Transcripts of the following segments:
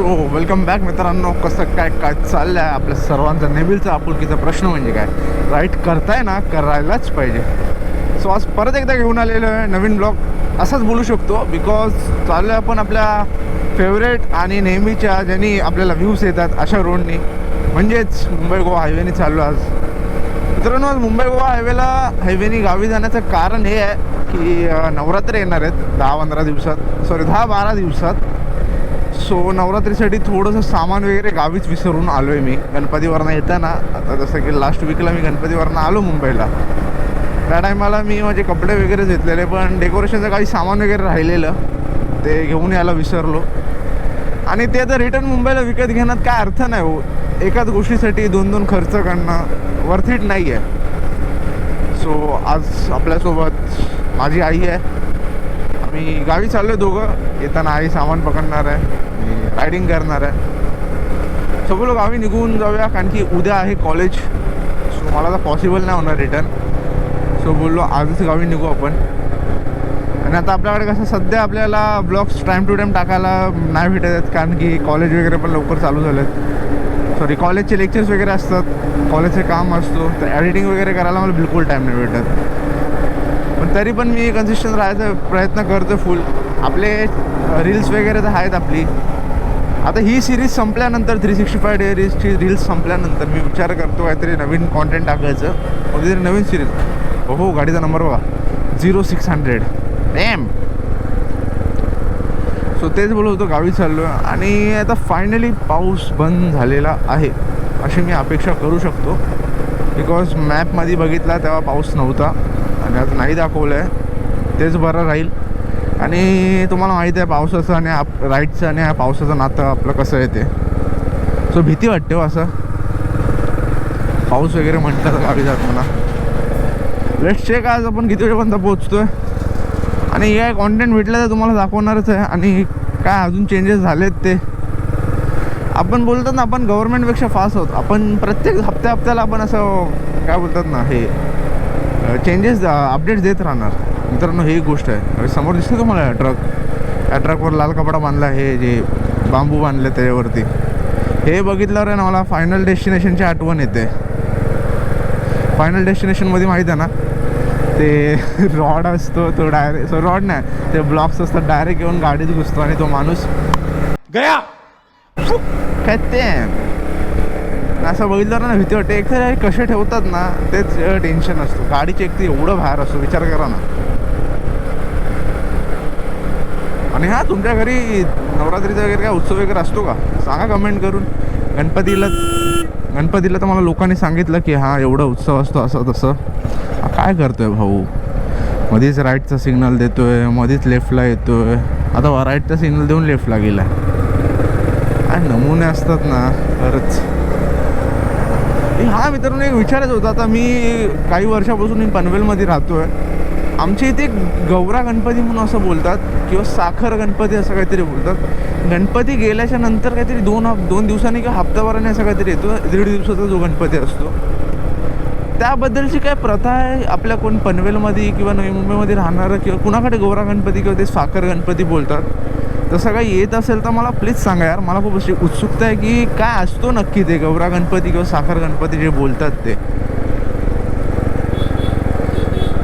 So welcome back मित्रांनो. कसं काय काय चाललं आहे आपल्या सर्वांचा नेहमीचा आपुलकीचा प्रश्न म्हणजे काय? राईट करताय ना करायलाच पाहिजे. सो आज परत एकदा घेऊन आलेलो आहे नवीन ब्लॉग असंच बोलू शकतो बिकॉज चाललो आहे आपण आपल्या फेवरेट आणि नेहमीच्या ज्यांनी आपल्याला व्ह्यूज येतात अशा रोडनी म्हणजेच मुंबई गोवा हायवेने चाललो आज. मित्रांनो आज मुंबई गोवा हायवेला हायवेनी गावी जाण्याचं कारण हे आहे की नवरात्र येणार आहेत. दहा पंधरा दिवसात. सॉरी दहा बारा दिवसात. सो नवरात्रीसाठी थोडंसं सामान वगैरे गावीच विसरून आलो आहे मी. गणपतीवरनं येताना आता जसं की लास्ट वीकला मी गणपतीवरनं आलो मुंबईला. त्या टायमाला मी माझे कपडे वगैरे घेतलेले पण डेकोरेशनचं काही सामान वगैरे राहिलेलं ते घेऊन यायला विसरलो. आणि ते आता रिटर्न मुंबईला विकत घेण्यात काय अर्थ नाही हो. एकाच गोष्टीसाठी दोन दोन खर्च करणं वर्थ इट नाही आहे सो आज आपल्यासोबत माझी आई आहे. आम्ही गावी चाललो आहे दोघं. येताना आई सामान पकडणार आहे. रायडिंग करणार आहे. सो बोलो गावी निघून जाऊया कारण की उद्या आहे कॉलेज सो मला तर पॉसिबल नाही होणार रिटर्न सो बोललो आजच गावी निघू आपण. आणि आता आपल्याकडे कसं सध्या आपल्याला ब्लॉग्स टाईम टू टाईम टाकायला नाही भेटत आहेत कारण की कॉलेज वगैरे पण लवकर चालू झाले आहेत सॉरी कॉलेजचे लेक्चर्स वगैरे असतात कॉलेजचे काम असतो तर एडिटिंग वगैरे करायला मला बिलकुल टाईम नाही भेटत. पण तरी पण मी कन्सिस्टंट राहायचा प्रयत्न करतो फुल आपले रील्स वगैरे तर आहेत आपली. आता ही सिरीज संपल्यानंतर थ्री सिक्स्टी फाय डेरीजची रील्स संपल्यानंतर मी विचार करतो काहीतरी नवीन कॉन्टेंट टाकायचं. कोणतीतरी नवीन सिरीज हो हो गाडीचा नंबर बघा. Zero six hundred M so तेच बोलत होतो गावी चाललो आहे आणि आता फायनली पाऊस बंद झालेला आहे. अशी मी अपेक्षा करू शकतो. बिकॉज मॅपमध्ये बघितला तेव्हा पाऊस नव्हता. आणि आता नाही दाखवलं आहे तेच बरं राहील. आणि तुम्हाला माहीत आहे पावसाचं आणि आप राईटचं आणि पावसाचं नातं आपलं कसं येते सो भीती वाटते हो असं. पाऊस वगैरे म्हणतात गावी जाताना. लेट्स चेक आज आपण किती वेळपर्यंत पोहोचतोय. आणि हे कॉन्टेंट भेटलं तर तुम्हाला दाखवणारच आहे. आणि काय अजून चेंजेस झालेत ते. आपण बोलतात ना आपण गव्हर्नमेंटपेक्षा फास्ट आहोत. आपण प्रत्येक हप्त्या हप्त्याला आपण असं काय बोलतात ना हे चेंजेस अपडेट्स देत राहणार. मित्रांनो ही गोष्ट आहे. समोर दिसते तुम्हाला ट्रक या ट्रकवर लाल कपडा बांधला आहे जे बांबू बांधले त्याच्यावरती. हे बघितल्यावर आहे ना मला फायनल डेस्टिनेशनची आठवण येते. फायनल डेस्टिनेशनमध्ये माहीत आहे ना ते रॉड असतो तो डायरेक्ट रॉड नाही ते ब्लॉक्स असतात डायरेक्ट येऊन गाडीत घुसतो आणि तो माणूस गया! काय ते? असं बघितलं ना भीती वाटते. एक तर हे कसे ठेवतात ना तेच टेन्शन असतो. गाडीचे एक ते एवढं बाहेर असतो विचार करा ना. आणि हा तुमच्या घरी नवरात्रीचा वगैरे काय उत्सव वगैरे असतो का? सांगा कमेंट करून. गणपतीला गणपतीला तर मला लोकांनी सांगितलं की हा एवढा उत्सव असतो असं तसं. काय करतोय भाऊ? मध्येच राईटचा सिग्नल देतोय मध्येच लेफ्टला येतोय. आता राईटचा सिग्नल देऊन लेफ्टला गेला काय नमुने असतात ना खरंच. हा मित्रांनो एक विचारायचं होता. आता मी काही वर्षापासून मी पनवेलमध्ये राहतोय. आमच्या इथे एक गौरा गणपती म्हणून असं बोलतात किंवा साखर गणपती असं काहीतरी बोलतात. गणपती गेल्याच्यानंतर काहीतरी दोन हफ दोन दिवसांनी किंवा हप्ताभराने असं काहीतरी येतो दीड दिवसाचा जो गणपती असतो. त्याबद्दलची काय प्रथा आहे? आपल्या कोण पनवेलमध्ये किंवा नवी मुंबईमध्ये राहणारं किंवा कुणाकडे गौरा गणपती किंवा ते साखर गणपती बोलतात? तसं काही येत असेल तर मला प्लीज सांगा यार. मला खूप अशी उत्सुकता आहे की काय असतो नक्की ते गौरा गणपती किंवा साखर गणपती जे बोलतात ते.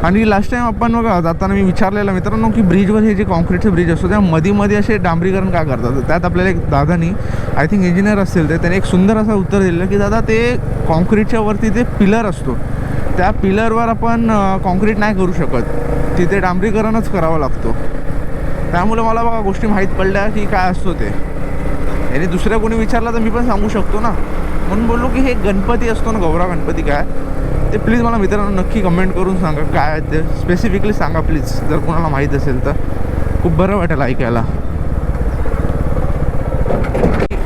आणि लास्ट टाइम आपण बघा जाताना मी विचारलेलं मित्रांनो की ब्रिजवर हे जे कॉन्क्रीटचे ब्रिज असतो त्या मध्ये मध्ये असे डांबरीकरण का करतात? त्यात आपल्याला एक दादानी आय थिंक इंजिनियर असतील ते त्याने एक सुंदर असं उत्तर दिलं की दादा ते कॉन्क्रीटच्या वरती ते पिलर असतो. त्या पिलरवर आपण कॉन्क्रीट नाही करू शकत. तिथे डांबरीकरणच करावं लागतो. त्यामुळे मला बघा गोष्टी माहीत पडल्या की काय असतो ते. आणि दुसऱ्या कोणी विचारलं तर मी पण सांगू शकतो ना. म्हणून बोललो की हे गणपती असतो ना गौरा गणपती काय? ते प्लीज मला मित्रांनो नक्की कमेंट करून सांगा काय आहे ते. स्पेसिफिकली सांगा प्लीज जर कोणाला माहीत असेल तर. खूप बरं वाटेल ऐकायला.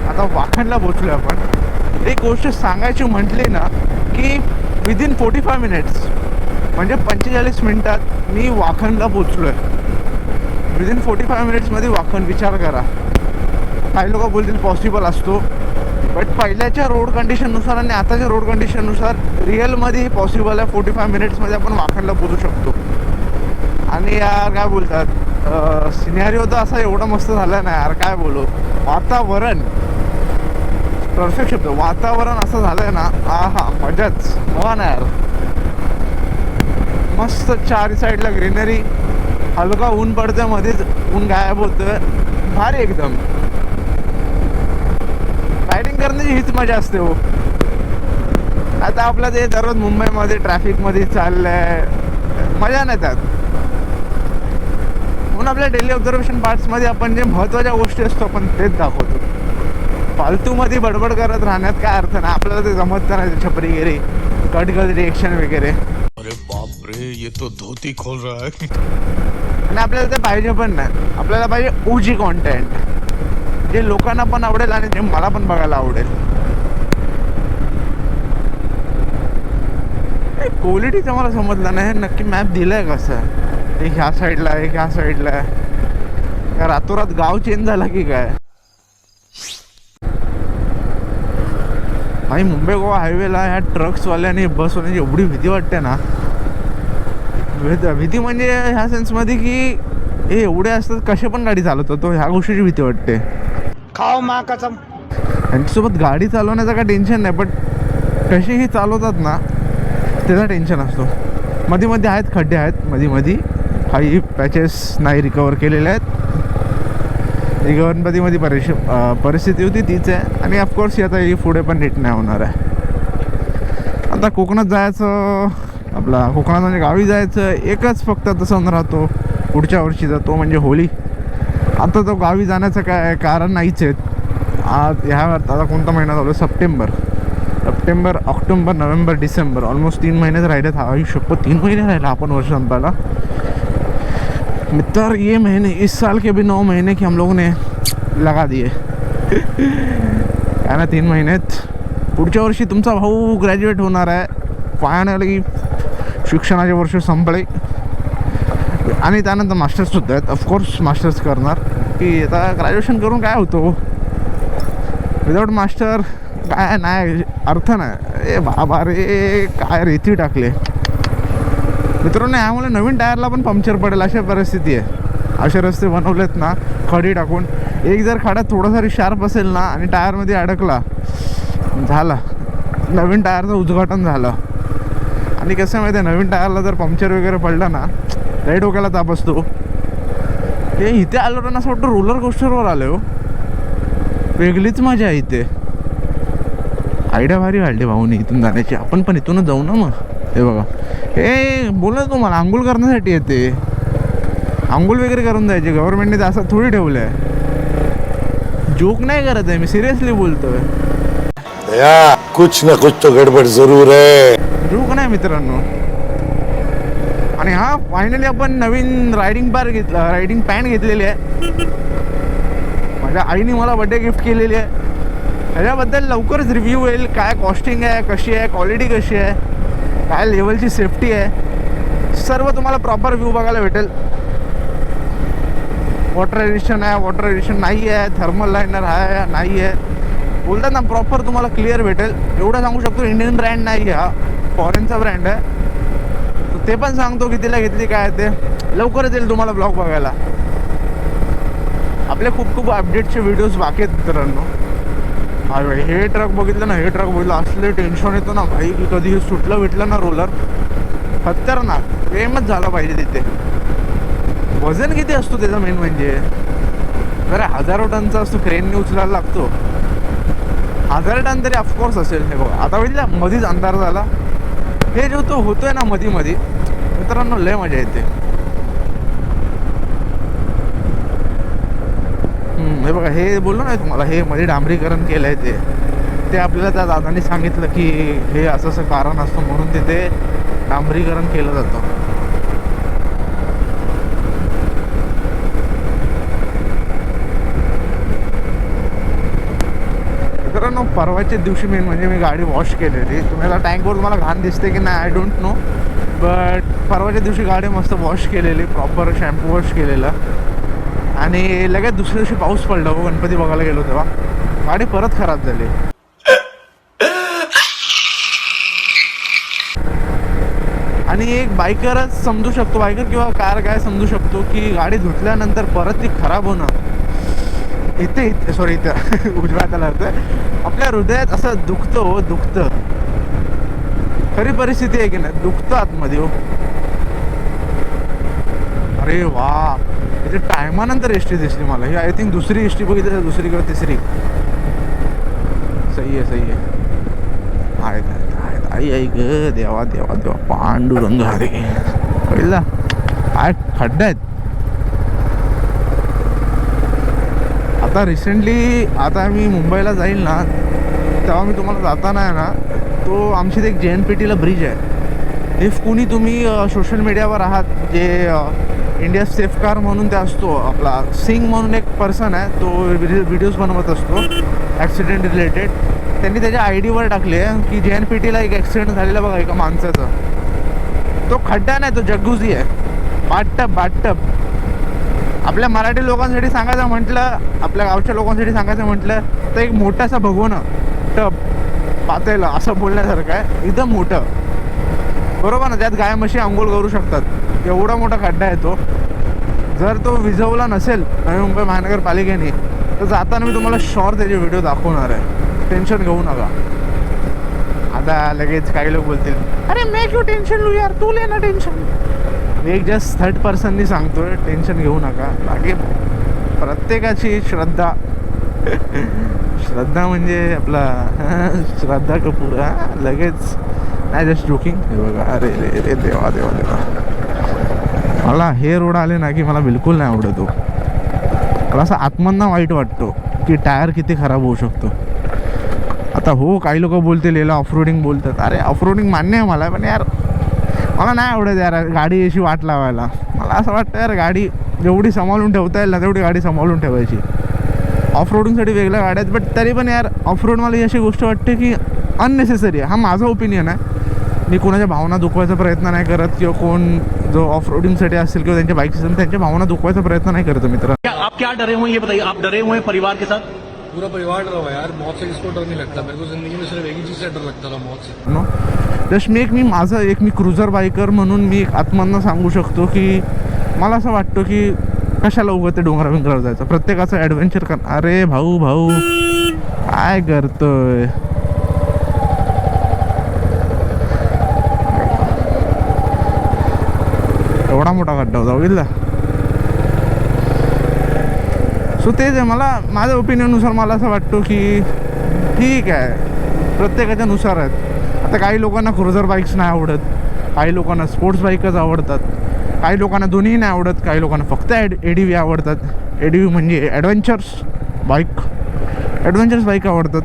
आता वाखणला पोचलो आपण. एक गोष्ट सांगायची म्हटली ना की विदिन फोर्टी फाय मिनिट्स म्हणजे पंचेचाळीस मिनिटात मी वाखणला पोचलो आहे विदिन फोर्टी फाय मिनिट्समध्ये वाखण विचार करा. काही लोक बोलतील पॉसिबल असतो. बट पहिल्याच्या रोड कंडिशननुसार आणि आताच्या रोड कंडिशननुसार रिअलमध्ये पॉसिबल आहे फोर्टी फाय मिनिट्समध्ये आपण वाखणला पोचू शकतो. आणि यार काय बोलतात? सिनेरिओ तर असा एवढा मस्त झाला ना यार काय बोलू? वातावरण. परफेक्ट शब्द वातावरण असं झालंय ना हा हा मजाच. हवा ना यार. मस्त चार साईडला ग्रीनरी हलका ऊन पडतं मध्येच ऊन गायब होतं भारी एकदम. करण्याची हीच मजा असते हो. आता आपलं ते दररोज मुंबईमध्ये ट्रॅफिकमध्ये चाललंय मजा नाही त्यात. म्हणून आपल्या डेली ऑब्झर्वेशन पार्ट्समध्ये आपण जे महत्त्वाच्या गोष्टी असतो आपण तेच दाखवतो. फालतूमध्ये बडबड करत राहण्यात काय अर्थ नाही. आपल्याला ते जमत नाही छपरीगिरी कटकल रिएक्शन वगैरे. अरे बाप रे ये तो धोती खोल रहा है. आणि आपल्याला ते पाहिजे पण नाही. आपल्याला पाहिजे ओजी कॉन्टेंट जे लोकांना पण आवडेल आणि जे मला पण बघायला आवडेल. क्वालिटीचं मला समजलं नाही. हे नक्की मॅप दिलाय कसं? एक ह्या साईडला एक ह्या साईडला आहे. रातोरात गाव चेंज झाला की काय? आणि मुंबई गोवा हायवेला ह्या ट्रक्सवाल्याने बसवाल्याची एवढी भीती वाटते ना? भीती म्हणजे ह्या सेन्समध्ये की हे एवढे असतात कसे पण गाडी चालवतो तो ह्या गोष्टीची भीती वाटते. खाओ माँ कसम. त्यांच्यासोबत गाडी चालवण्याचं काय टेन्शन नाही बट कशीही चालवतात ना त्याचा टेन्शन असतो. मध्ये मध्ये आहेत खड्डे आहेत मध्ये मध्ये काही पॅचेस नाही रिकवर केलेले आहेत. ही गणपतीमध्ये परिश परिस्थिती होती तीच आहे. आणि ऑफकोर्स ही आता ही पुढे पण नीट नाही होणार आहे. आता कोकणात जायचं आपला कोकणात म्हणजे गावी जायचं एकच फक्त तसं राहतो. पुढच्या वर्षीचा तो म्हणजे होळी आता तो गावी जाण्याचं काय कारण नाहीच आहे आज ह्या आता कोणता महिना चालू September. September October November December. Almost तीन महिनेच राहिलेत. हा शप्प तीन महिने राहिला आपण वर्ष संपायला. मित्र ये महीने इस साल के भी नौ महीने की हम लोगों ने लगा दिए. काय ना तीन महिन्यात पुढच्या वर्षी तुमचा भाऊ ग्रॅज्युएट होणार आहे. फायनली शिक्षणाचे वर्ष संपले. आणि त्यानंतर मास्टर्ससुद्धा आहेत. ऑफकोर्स मास्टर्स करणार. की आता ग्रॅज्युएशन करून काय होतो? विदाऊट मास्टर काय नाही अर्थ नाही. ए बाबा रे काय रेती टाकले. मित्रांनो यामुळे नवीन टायरला पण पंक्चर पडेल अशा परिस्थिती आहे. असे रस्ते बनवलेत ना खडी टाकून. एक जर खडा थोडासा शार्प असेल ना आणि टायरमध्ये अडकला झाला. नवीन टायरचं उद्घाटन झालं. आणि कसं आहे माहिती आहे नवीन टायरला जर पंक्चर वगैरे पडलं ना लई डोक्याला ताप असतो. ते इथे आलो ना असं वाटतं रोलर कोस्टरवर आलो हो. वेगळीच मजा आहे इथे. आयडिया भारी वाढली भाऊनी इथून जाण्याची. आपण पण इथूनच जाऊ ना मग. हे बघा. हे बोल तुम्हाला आंघोळ करण्यासाठी येते. आंघोळ वगैरे करून द्यायचे गव्हर्नमेंटने तर असं थोडी ठेवलं आहे जोक नाही करत आहे मी सिरियसली बोलतोय. कुछ न कुछ तो गड़बड़ जरूर है. जोक नाही मित्रांनो. आणि हा फायनली आपण नवीन रायडिंग बार घेतला रायडिंग पॅन्ट घेतलेली आहे. माझ्या आईने मला बड्डे गिफ्ट केलेली आहे. ह्याच्याबद्दल लवकरच रिव्ह्यू येईल काय कॉस्टिंग आहे कशी आहे क्वालिटी कशी आहे काय लेवलची सेफ्टी आहे. सर्व तुम्हाला प्रॉपर व्ह्यू बघायला भेटेल. वॉटर एडिशन आहे वॉटर एडिशन नाही आहे थर्मल लायनर आहे नाही आहे. बोलतात ना प्रॉपर तुम्हाला क्लिअर भेटेल. एवढं सांगू शकतो इंडियन ब्रँड नाही आहे हा. फॉरेनचा ब्रँड आहे. ते पण सांगतो कितीला घेतली काय ते. लवकरच येईल तुम्हाला ब्लॉग बघायला. आपले खूप खूप अपडेटचे व्हिडिओज बाकी आहेत मित्रांनो. हा भाई हे ट्रक बघितलं ना हे ट्रक बघितलं असले टेन्शन येतं ना भाई की कधी हे सुटलं भेटलं ना रोलर खतरनाक प्रेमच झाला पाहिजे तिथे. वजन किती असतो त्याचा मेन म्हणजे? जरा हजारो टनचा असतो क्रेनने उचलायला लागतो. हजार टन तरी ऑफकोर्स असेल हे बघा. आता बघितलं मधीच अंधार झाला. हे जो तो होतोय ना मधी मधी मित्रांनो लय मजा येते. हे बघा हे बोललो ना तुम्हाला हे मध्ये डांबरीकरण केलंय ते. ते आपल्याला त्या दादांनी सांगितलं की हे असं असं कारण असतं म्हणून तिथे डांबरीकरण केलं जातं. मित्रांनो परवाच्या दिवशी मेन म्हणजे मी गाडी वॉश केलेली. तुम्हाला टँकवर तुम्हाला घाण दिसते की नाही आय डोंट नो बट परवाच्या दिवशी गाडी मस्त वॉश केलेली प्रॉपर शॅम्पू वॉश केलेला. आणि लगेच दुसऱ्या दिवशी पाऊस पडला हो गणपती बघायला गेलो तेव्हा. गाडी परत खराब झाली. आणि एक बायकरच समजू शकतो बायकर किंवा कार काय समजू शकतो की गाडी धुतल्यानंतर परत ती खराब होणं. इथे इथे सॉरी इथं. उजव्या हाताला आपल्या हृदयात असं दुखतं हो दुखतं. खरी परिस्थिती आहे की नाही? दुखतं आतमध्ये हो. अरे वा. इथे टायमानंतर एस टी दिसली मला. ही आय थिंक दुसरी एस टी बघितली दुसरी किंवा तिसरी. सही आहे सही आहे. आहेत आहेत आई आई ग. देवा देवा देवा. पांडुरंग हरे पहिला काय खड्डा आहेत. आता रिसेंटली आता मी मुंबईला जाईल ना तेव्हा मी तुम्हाला जाताना आहे ना तो आमची एक जे एन पी टीला ब्रिज आहे. इफ कुणी तुम्ही सोशल मीडियावर आहात जे इंडिया सेफ कार म्हणून ते असतो आपला. सिंग म्हणून एक पर्सन आहे तो व्हिडिओज बनवत असतो ॲक्सिडेंट रिलेटेड त्यांनी त्याच्या आय डीवर टाकले की जे एन पी टीला एक ॲक्सिडेंट झालेला बघा एका माणसाचा. तो खड्डा नाही तो जग्गुजी आहे. बाटटप बाटटप. आपल्या मराठी लोकांसाठी सांगायचं म्हटलं आपल्या गावच्या लोकांसाठी सांगायचं म्हटलं तर एक मोठासा भगवणं टप पातेलं असं बोलण्यासारखं आहे. एकदम मोठं. बरोबर ना त्यात गाय म्हशी आंघोळ करू शकतात. एवढा मोठा खड्डा आहे तो. जर तो विझवला नसेल नवी मुंबई महानगरपालिकेने तर जाताना मी तुम्हाला शॉर त्याचे व्हिडिओ दाखवणार आहे. टेन्शन घेऊ नका. आता लगेच काही लोक बोलतील अरे मी क्यू टेन्शन लू यार तू ले ना टेन्शन मी एक जस्ट थर्ड पर्सननी सांगतोय टेन्शन घेऊ नका. बाकी प्रत्येकाची श्रद्धा. श्रद्धा म्हणजे आपला श्रद्धा कपूर हा लगेच. नाही जस्ट जोकिंग हे बघा अरे रे रे देवा देवा देवा. मला हे रोड आले ना की मला बिलकुल नाही आवडत हो. मला असं आत्मांना वाईट वाटतो की टायर किती खराब होऊ शकतो. आता हो काही लोक बोलतील याला ऑफरोडिंग बोलतात. अरे ऑफरोडिंग मान्य आहे मला पण यार मला नाही आवडत यार गाडी अशी वाट लावायला. मला असं वाटतं यार गाडी जेवढी सांभाळून ठेवता येईल ना तेवढी गाडी सांभाळून ठेवायची. ऑफ रोडिंगसाठी वेगळ्या गाड्या आहेत बट तरी पण यार ऑफ रोड मला ही अशी गोष्ट वाटते की अननेसेसरी आहे. हा माझा ओपिनियन आहे. मी कोणाच्या भावना दुखवायचा प्रयत्न नाही करत किंवा कोण जो ऑफ रोडिंगसाठी असेल किंवा त्यांच्या बाईक असेल त्यांच्या भावना दुखवायचा प्रयत्न नाही करत मित्र. आप क्या डरे हुए हैं ये बताइए आप डरे हुए हैं परिवार के साथ? पूरा परिवार डरा हुआ यार मौत से किसको डर नहीं लगता? मेरे को जिंदगी में सिर्फ एक ही चीज से डर लगता था मौत से। नो? जस्ट मी एक मी माझं एक मी क्रुझर बायकर म्हणून मी एक आत्मांना सांगू शकतो की मला असं वाटतं की कशाला उगं ते डोंगरा बिंगरावर जायचं? प्रत्येकाचं ॲडव्हेंचर कर अरे भाऊ भाऊ. काय करतोय? एवढा मोठा खड्डा होता बघितला? सो तेच आहे मला माझ्या ओपिनियननुसार मला असं वाटतो की ठीक आहे. प्रत्येकाच्या नुसार आहेत. आता काही लोकांना क्रुझर बाईक्स नाही आवडत. काही लोकांना स्पोर्ट्स बाईकच आवडतात. काही लोकांना दोन्ही नाही आवडत. काही लोकांना फक्त ॲड ए डी व्ही आवडतात. ए डी व्ही म्हणजे ॲडव्हेंचर्स बाईक ॲडव्हेंचर्स बाईक आवडतात.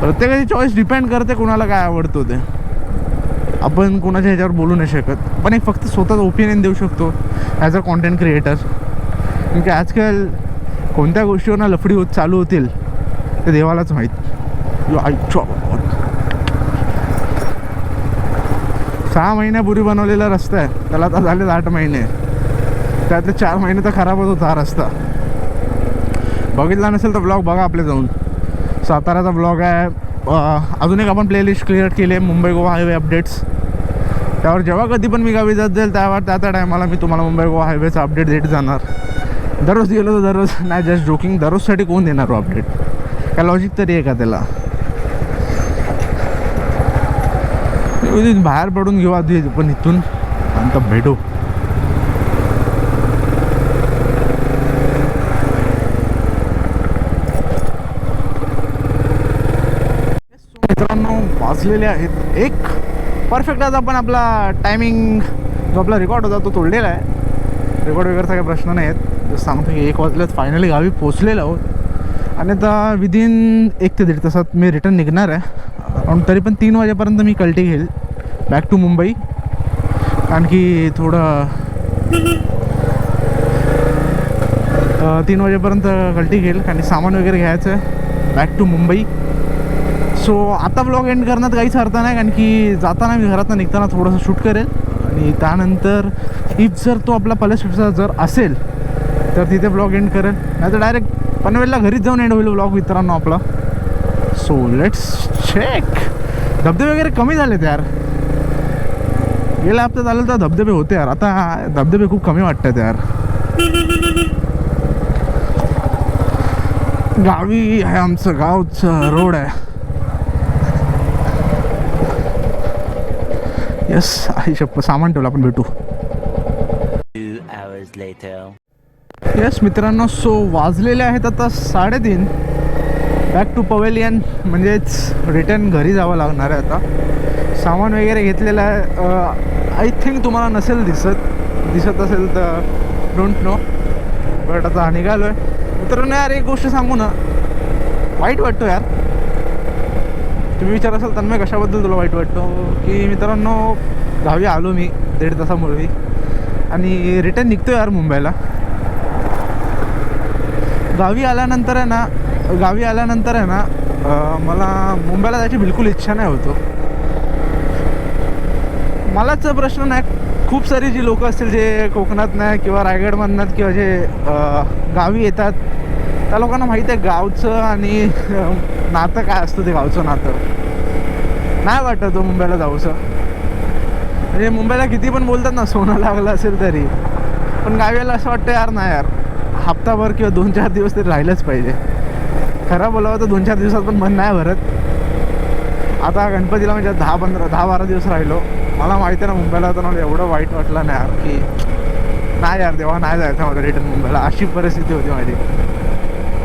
प्रत्येकाची चॉईस डिपेंड करते कुणाला काय आवडतं ते. आपण कोणाच्या ह्याच्यावर बोलू नाही शकत. पण एक फक्त स्वतःच ओपिनियन देऊ शकतो ॲज अ कॉन्टेंट क्रिएटर कारण की आजकाल कोणत्या गोष्टीवर ना लफडी होत चालू होतील ते देवालाच माहीत. यो सहा महिन्यापूर्वी बनवलेला रस्ता आहे. त्याला आता झाले आठ महिने. त्यातले चार महिने तर खराबच होता हा रस्ता. बघितला नसेल तर ब्लॉग बघा आपले जाऊन. साताराचा ब्लॉग आहे. अजून एक आपण प्लेलिस्ट क्लिअर केले मुंबई गोवा हायवे अपडेट्स त्यावर जेव्हा कधी पण मी गावी जात जाईल त्यावर त्या त्या टायमाला मी तुम्हाला मुंबई गोवा हायवेचा अपडेट देत जाणार. दररोज गेलो तर दररोज नाही जस्ट जोकिंग दररोजसाठी कोण देणार हो अपडेट काय लॉजिक तरी आहे का त्याला? बाहेर पडून घेऊ आधी पण इथून नंतर भेटू मित्रांनो वाचलेले आहेत. एक परफेक्ट आज आपण आपला टायमिंग जो आपला रेकॉर्ड होता तो तोडलेला आहे. रेकॉर्ड वगैरेचा काही प्रश्न नाही आहेत. जसं सांगतो की एक वाजल्यात फायनली गावी पोचलेलो आहोत. आणि आता विदिन एक ते दीड तासात मी रिटर्न निघणार आहे. पण तरी पण तीन वाजेपर्यंत मी कल्टी घेईल. बॅक टू मुंबई कारण की थोडं तीन वाजेपर्यंत कल्टी घेईल. आणि सामान वगैरे घ्यायचं आहे. बॅक टू मुंबई सो आता ब्लॉग एंड करण्यात काहीच अर्थ नाही कारण की जाताना मी घरातनं निघताना थोडंसं शूट करेल. आणि त्यानंतर इफ जर तो आपला पलसचा जर असेल तर तिथे ब्लॉग एंड करेल. नाही तर डायरेक्ट पनवेलला घरीच जाऊन एंड होईल ब्लॉग मित्रांनो आपला. सो लेट्स चेक धबधबे वगैरे कमी झालेत यार. गेल्या हप्त्यात आलं तर धबधबे होते यार. आता धबधबे खूप कमी वाटतात यार. गावी आहे आमचं गावचं रोड आहे. यस आई शप्प सामान ठेवलं आपण भेटू. येस मित्रांनो सो वाजलेले आहेत आता साडेतीन. बॅक टू पवेलियन म्हणजेच रिटर्न घरी जावं लागणार आहे आता. सामान वगैरे घेतलेलं आहे. आय थिंक तुम्हाला नसेल दिसत. दिसत असेल तर डोंट नो बट आता निघालो आहे मित्रांनो यार एक गोष्ट सांगू ना. वाईट वाटतो यार. तुम्ही विचार असाल तन्मय कशाबद्दल तुला वाईट वाटतो? की मित्रांनो गावी आलो मी दीड तासापूर्वी. आणि रिटर्न निघतो यार मुंबईला. गावी आल्यानंतर आहे ना गावी आल्यानंतर आहे ना मला मुंबईला जायची बिलकुल इच्छा नाही होतो. मलाच प्रश्न नाही. खूप सारी जी लोकं असतील जे कोकणात नाही किंवा रायगडमधनं किंवा जे गावी येतात त्या लोकांना माहीत आहे गावचं आणि नातं काय असतं ते गावचं नातं? नाही वाटत तो मुंबईला जाऊचं म्हणजे मुंबईला किती पण बोलतात ना सोनं लागलं असेल तरी. पण गावीला असं वाटतं यार नाही यार. हप्ताभर किंवा दोन चार दिवस तरी राहिलंच पाहिजे. खरं बोलावं तर दोन चार दिवसात पण मन नाही भरत. आता गणपतीला म्हणजे दहा पंधरा दहा बारा दिवस राहिलो. मला माहिती आहे ना मुंबईला तर मला एवढं वाईट वाटलं नाही यार की नाही यार तेव्हा नाही जायचं माझं रिटर्न मुंबईला. अशी परिस्थिती होती माझी.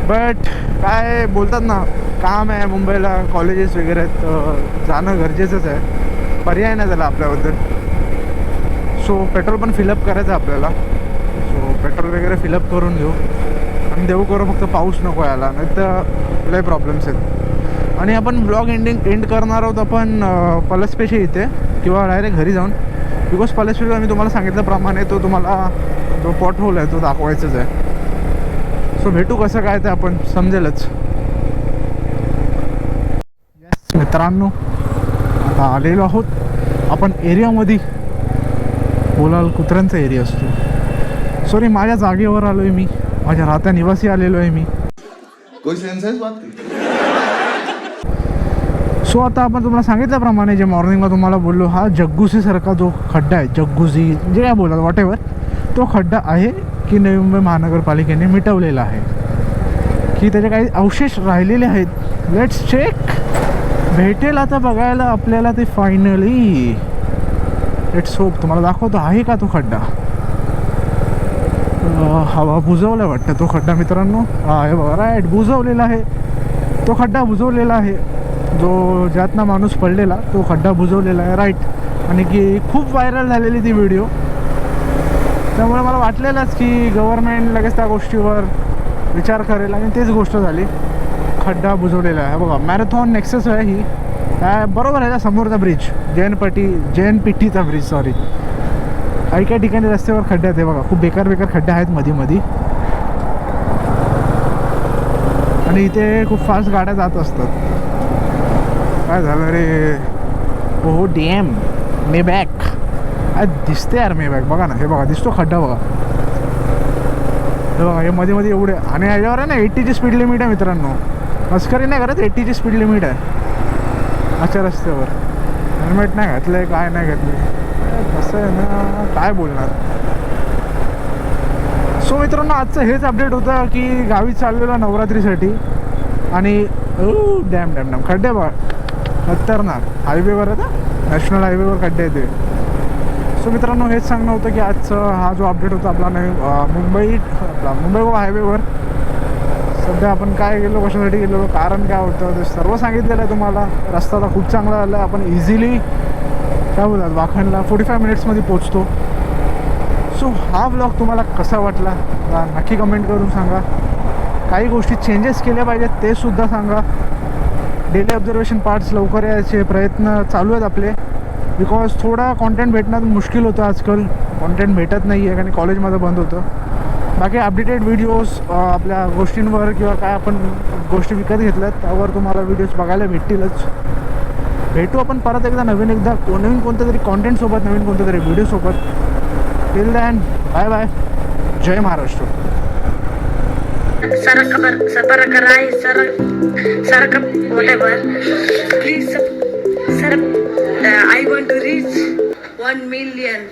बट काय बोलतात ना काम आहे मुंबईला कॉलेजेस वगैरे आहेत जाणं गरजेचंच आहे. पर्याय नाही झाला आपल्याबद्दल. सो पेट्रोल पण फिलअप करायचं आहे आपल्याला. सो पेट्रोल वगैरे फिलअप करून घेऊ. आणि देऊ करू फक्त पाऊस नको यायला नाही तर लय प्रॉब्लेम्स आहेत. आणि आपण ब्लॉग एंडिंग एंड करणार आहोत आपण पलसपेशी इथे किंवा डायरेक्ट घरी जाऊन. बिकॉज पलसपेशीला मी तुम्हाला सांगितल्याप्रमाणे तो तुम्हाला जो पॉट होल आहे तो दाखवायचाच आहे. सो भेटू कसं काय ते आपण समजेलच येस मित्रांनो आता आलेलो आहोत. आपण एरियामध्ये बोलाल कुत्र्यांचा एरिया असतो. सॉरी माझ्या जागेवर आलो आहे मी. माझ्या राहत्या निवासी आलेलो आहे मी. सो आता आपण तुम्हाला सांगितल्याप्रमाणे जे मॉर्निंगला तुम्हाला बोललो हा जग्गुसीसारखा जो खड्डा आहे जग्गुसी जे काय बोलतात वॉट एव्हर तो खड्डा आहे की नवी मुंबई महानगरपालिकेने मिटवलेला आहे. की त्याचे काही अवशेष राहिलेले आहेत. लेट्स चेक भेटेल आता बघायला आपल्याला ते फायनली इट्स होप तुम्हाला दाखवतो आहे का तो खड्डा? हवा बुजवला वाटतं तो खड्डा मित्रांनो. हा हे बघा राईट बुजवलेला आहे. तो खड्डा बुजवलेला आहे. जो ज्यातनं माणूस पडलेला तो खड्डा बुजवलेला आहे राईट आणि की खूप व्हायरल झालेली ती व्हिडिओ त्यामुळे मला वाटलेलंच की गव्हर्नमेंट लगेच त्या गोष्टीवर विचार करेल आणि तेच गोष्ट झाली. खड्डा बुजवलेला आहे. बघा मॅरेथॉन नेक्सेस आहे ही. बरोबर आहे का समोरचा ब्रिज जैन पटी जैन पिठीचा ब्रिज सॉरी काही काही ठिकाणी रस्त्यावर खड्डे आहेत. हे बघा खूप बेकार बेकार खड्डे आहेत मध्ये मध्ये आणि इथे खूप फास्ट गाड्या जात असतात. काय झालं रे? हो डॅम मे बॅक अरे दिसते यार मे बॅक बघा ना हे बघा दिसतो खड्डा बघा. हे बघा हे मध्ये मध्ये एवढे आणि याच्यावर आहे ना एट्टीची स्पीड लिमिट आहे मित्रांनो. मस्करी नाही करत एटीची स्पीड लिमिट आहे. अशा रस्त्यावर. हेल्मेट नाही घातलं काय नाही घातलं कसं आहे ना काय बोलणार? सो मित्रांनो आजचं हेच अपडेट होतं की गावी चाललेलं नवरात्रीसाठी आणि डॅम डॅम डॅम खड्डे बघा खतरनाक. हायवेवर आहे नॅशनल हायवेवर खड्डे येते सो मित्रांनो हेच सांगणं होतं की आजचं हा जो अपडेट होता आपला नवीन मुंबई आपला मुंबई गोवा हायवेवर सध्या आपण काय गेलो कशासाठी गेलो कारण काय होतं ते सर्व सांगितलेलं आहे तुम्हाला. रस्ता तर खूप चांगला झाला आहे आपण इझिली काय बोलतात वाखणला फोर्टी फाय मिनिट्समध्ये पोचतो सो हा ब्लॉग तुम्हाला कसा वाटला? नक्की कमेंट करून सांगा. काही गोष्टी चेंजेस केल्या पाहिजेत ते सुद्धा सांगा. डेली ऑब्झर्वेशन पार्ट्स लवकर यायचे प्रयत्न चालू आहेत आपले. बिकॉज थोडा कॉन्टेंट भेटणं मुश्किल होतं आजकाल. कॉन्टेंट भेटत नाही आहे कारण कॉलेजमध्ये बंद होतं. बाकी अपडेटेड व्हिडिओज आपल्या गोष्टींवर किंवा काय आपण गोष्टी विकत घेतल्यात त्यावर तुम्हाला व्हिडिओज बघायला भेटतीलच. भेटू आपण परत एकदा नवीन एकदा नवीन कोणत्या तरी कॉन्टेंटसोबत नवीन कोणत्या तरी व्हिडिओसोबत till then bye bye Jai Maharashtra. Saraka Sarakarai Sarak sir whatever. Please sir, sir uh, I want to one million